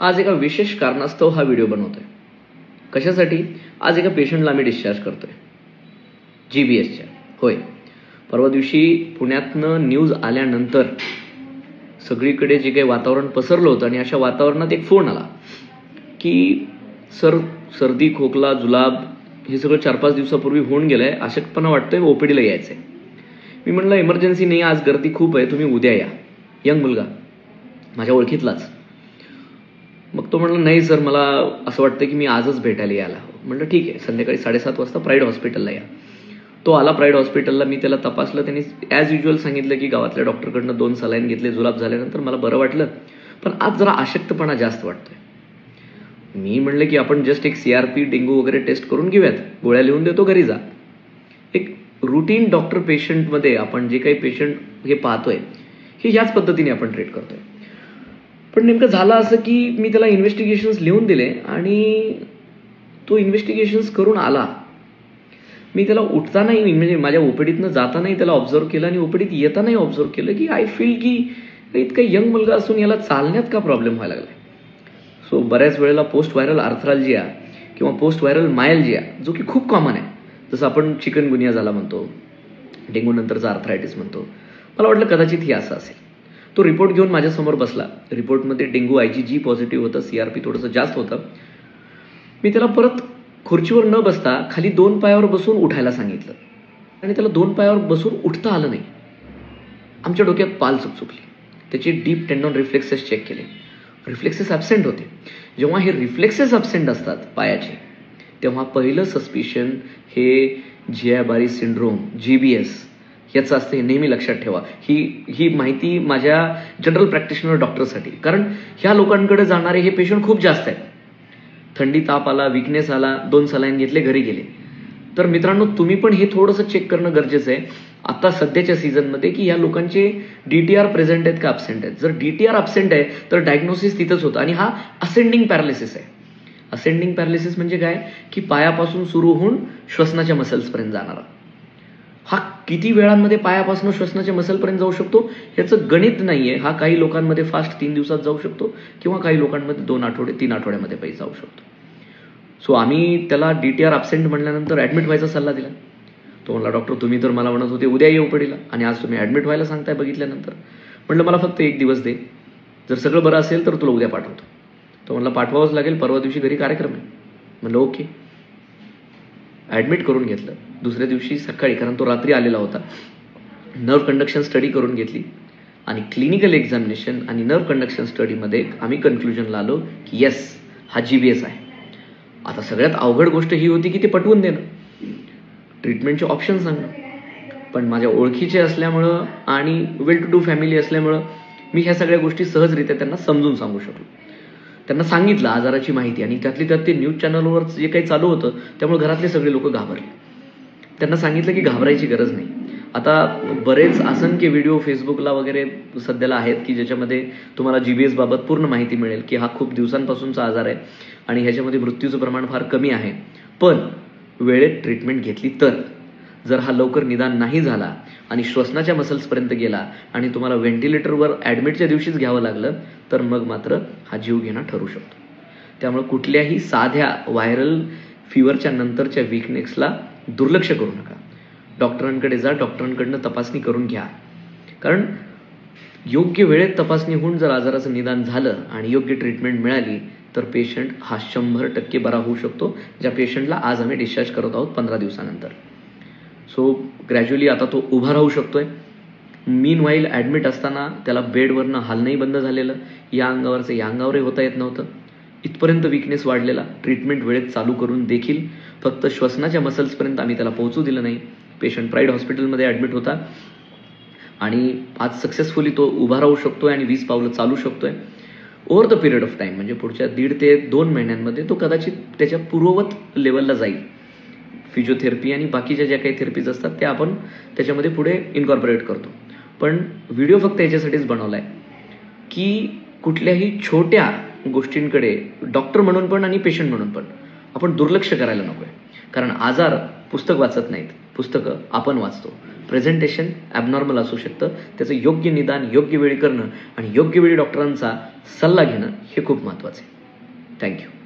आज एका विशेष कारणास्तव हा व्हिडिओ बनवतोय. कशासाठी? आज एका पेशंटला आम्ही डिस्चार्ज करतोय. जी बी एसच्या होय. परवा दिवशी पुण्यातनं न्यूज आल्यानंतर सगळीकडे जे काही वातावरण पसरलं होतं आणि अशा वातावरणात एक फोन आला की सर सर्दी खोकला जुलाब हे सगळं चार पाच दिवसापूर्वी होऊन गेलंय. अशक्तपणा वाटतोय ओपीडीला यायचंय. मी म्हणलं इमर्जन्सी नाही आज गर्दी खूप आहे. तुम्ही उद्या या. यंग मुलगा. माझ्या ओळखीतलाच. तो म्हणला नाही सर मला असं वाटतं की मी आजच भेटायला यायला म्हणलं ठीक आहे संध्याकाळी साडेसात वाजता प्राईड हॉस्पिटलला या. तो आला प्राईड हॉस्पिटलला मी त्याला तपासलं त्यांनी ॲज युजल सांगितलं की गावातल्या डॉक्टरकडनं दोन सलाईन घेतले जुलाब झाल्यानंतर मला बरं वाटलं पण आज जरा अशक्तपणा जास्त वाटतोय. मी म्हणलं की आपण जस्ट एक सी आर पी डेंगू वगैरे टेस्ट करून घेऊयात गोळ्या लिहून देतो घरी जा. एक रुटीन डॉक्टर पेशंटमध्ये आपण जे काही पेशंट हे पाहतोय हे याच पद्धतीने आपण ट्रीट करतोय. पण नेमकं झालं असं की मी त्याला इन्व्हेस्टिगेशन्स लिहून दिले आणि तो इन्व्हेस्टिगेशन्स करून आला. मी त्याला उठतानाही म्हणजे माझ्या ओपीडीतनं जातानाही त्याला ऑब्झर्व केलं आणि ओपीडीत येतानाही ऑब्झर्व केलं की आय फील की इतका यंग मुलगा असून याला चालण्यात का प्रॉब्लेम व्हायला लागला सो बऱ्याच वेळेला पोस्ट व्हायरल आर्थरालजिया किंवा पोस्ट व्हायरल मायल्जिया जो की खूप कॉमन आहे जसं आपण चिकन गुनिया झाला म्हणतो डेंग्यू नंतरचा आर्थरायटिस म्हणतो मला वाटलं कदाचित ही असं असेल. तो रिपोर्ट घेऊन माझ्यासमोर बसला. रिपोर्टमध्ये dengue I G G positive होतं सी आर पी थोडंसं जास्त होतं. मी त्याला परत खुर्चीवर न बसता खाली दोन पायावर बसून उठायला सांगितलं. आणि त्याला दोन पायावर बसून उठता आलं नाही. आमच्या डोक्यात पाल चुकचुकली त्याचे डीप टेंडॉन रिफ्लेक्सेस चेक केले. रिफ्लेक्सेस ॲबसेंट होते. जेव्हा हे रिफ्लेक्सेस ॲबसेंट असतात पायाचे तेव्हा पहिलं सस्पिशन हे जियाबारी सिंड्रोम जी बी एस याचं असतं हे नेहमी लक्षात ठेवा. ही ही माहिती माझ्या जनरल प्रॅक्टिशनर डॉक्टरसाठी कारण ह्या लोकांकडे जाणारे हे पेशंट खूप जास्त आहेत. थंडी ताप आला विकनेस आला दोन सलाईन घेतले घरी गेले. तर मित्रांनो तुम्ही पण हे थोडंसं चेक करणं गरजेचं आहे. आता सध्याच्या सीझनमध्ये की या लोकांचे डी टी आर प्रेझेंट आहेत का अब्सेंट आहेत? जर डी टी आर अब्सेंट आहे तर डायग्नोसिस तिथंच होतं. आणि हा असेंडिंग पॅरालिसिस आहे. असेंडिंग पॅरालिसिस म्हणजे काय? की पायापासून सुरू होऊन श्वसनाच्या मसल्सपर्यंत जाणारा. हा किती वेळांमध्ये पायापासून श्वसनाच्या मसलपर्यंत जाऊ शकतो? याचं गणित नाहीये. हा काही लोकांमध्ये फास्ट तीन दिवसात जाऊ शकतो किंवा काही लोकांमध्ये दोन आठवडे तीन आठवड्यामध्ये पाहिजे जाऊ शकतो. सो आम्ही त्याला डी टी आर अबसेंट म्हणल्यानंतर ॲडमिट व्हायचा सल्ला दिला. तो म्हणला डॉक्टर तुम्ही तर मला म्हणत होते उद्या येऊ पडेल. आणि आज तुम्ही ॲडमिट व्हायला सांगताय बघितल्यानंतर. म्हटलं मला फक्त एक दिवस दे. जर सगळं बरं असेल तर तुला उद्या पाठवतो. तो म्हणला पाठवावंच लागेल परवा दिवशी घरी कार्यक्रम आहे. म्हणलं ओके. ॲडमिट करून घेतलं. दुसऱ्या दिवशी सकाळी कारण तो रात्री आलेला होता नर्व कंडक्शन स्टडी करून घेतली. आणि क्लिनिकल एक्झामिनेशन आणि नर्व कंडक्शन स्टडीमध्ये आम्ही कन्क्लुजनला आलो की येस हा जी बी एस आहे. आता सगळ्यात अवघड गोष्ट ही होती की ते पटवून देणं. ट्रीटमेंटचे ऑप्शन सांगणं. पण माझ्या ओळखीचे असल्यामुळं आणि वेल टू डू फॅमिली असल्यामुळं मी ह्या सगळ्या गोष्टी सहजरित्या त्यांना समजून सांगू शकलो. त्यांना सांगितलं आजाराची माहिती आणि त्यातली त्यात ते न्यूज चॅनलवर जे काही चालू होतं त्यामुळे घरातले सगळे लोक घाबरले. त्यांना सांगितलं की घाबरायची गरज नाही. आता बरेच असंख्य व्हिडिओ फेसबुकला वगैरे सध्याला आहेत की ज्याच्यामध्ये तुम्हाला जी बी एसबाबत पूर्ण माहिती मिळेल की हा खूप दिवसांपासूनचा आजार आहे आणि ह्याच्यामध्ये मृत्यूचं प्रमाण फार कमी आहे. पण वेळेत ट्रीटमेंट घेतली तर. जर हा लवकर निदान नाही झाला आणि श्वसनाच्या मसल्सपर्यंत गेला आणि तुम्हाला व्हेंटिलेटरवर ॲडमिटच्या दिवशीच घ्यावं लागलं तर मग मात्र हा जीव घेणं ठरू शकतो. त्यामुळे कुठल्याही साध्या व्हायरल फिवरच्या नंतरच्या विकनेसला दुर्लक्ष करू नका. डॉक्टरांकडे जा डॉक्टरांकडनं तपासणी करून घ्या. कारण योग्य वेळेत तपासणी होऊन जर आजाराचं निदान झालं आणि योग्य ट्रीटमेंट मिळाली तर पेशंट हा शंभर टक्के बरा होऊ शकतो ज्या पेशंटला आज आम्ही डिस्चार्ज करत आहोत पंधरा दिवसानंतर. सो ग्रॅज्युअली आता तो उभा राहू शकतोय. मीन वाईल ॲडमिट असताना त्याला बेडवरनं हालणंही बंद झालेलं. या अंगावरचं या अंगावरही होता येत नव्हतं. इथपर्यंत विकनेस वाढलेला. ट्रीटमेंट वेळेत चालू करून देखील फक्त श्वसनाच्या मसल्सपर्यंत आम्ही त्याला पोहोचू दिलं नाही. पेशंट प्राईड हॉस्पिटलमध्ये ॲडमिट होता. आणि आज सक्सेसफुली तो उभा राहू शकतोय आणि वीस पावलं चालू शकतोय. Over the period of time म्हणजे पुढच्या दीड ते दोन महिन्यांमध्ये तो कदाचित त्याच्या पूर्ववत लेवलला जाईल. फिजिओथेरपी आणि बाकीच्या ज्या काही थेरपीज असतात त्या आपण त्याच्यामध्ये पुढे इन्कॉर्पोरेट करतो. पण व्हिडिओ फक्त याच्यासाठीच बनवला आहे की कुठल्याही छोट्या गोष्टींकडे डॉक्टर म्हणून पण आणि पेशंट म्हणून पण आपण दुर्लक्ष करायला नको आहे कारण आजार पुस्तक वाचत नाहीत. पुस्तकं आपण वाचतो. प्रेझेंटेशन ॲबनॉर्मल असू शकतं. त्याचं योग्य निदान योग्य वेळी करणं आणि योग्य वेळी डॉक्टरांचा सल्ला घेणं हे खूप महत्त्वाचं आहे. थँक्यू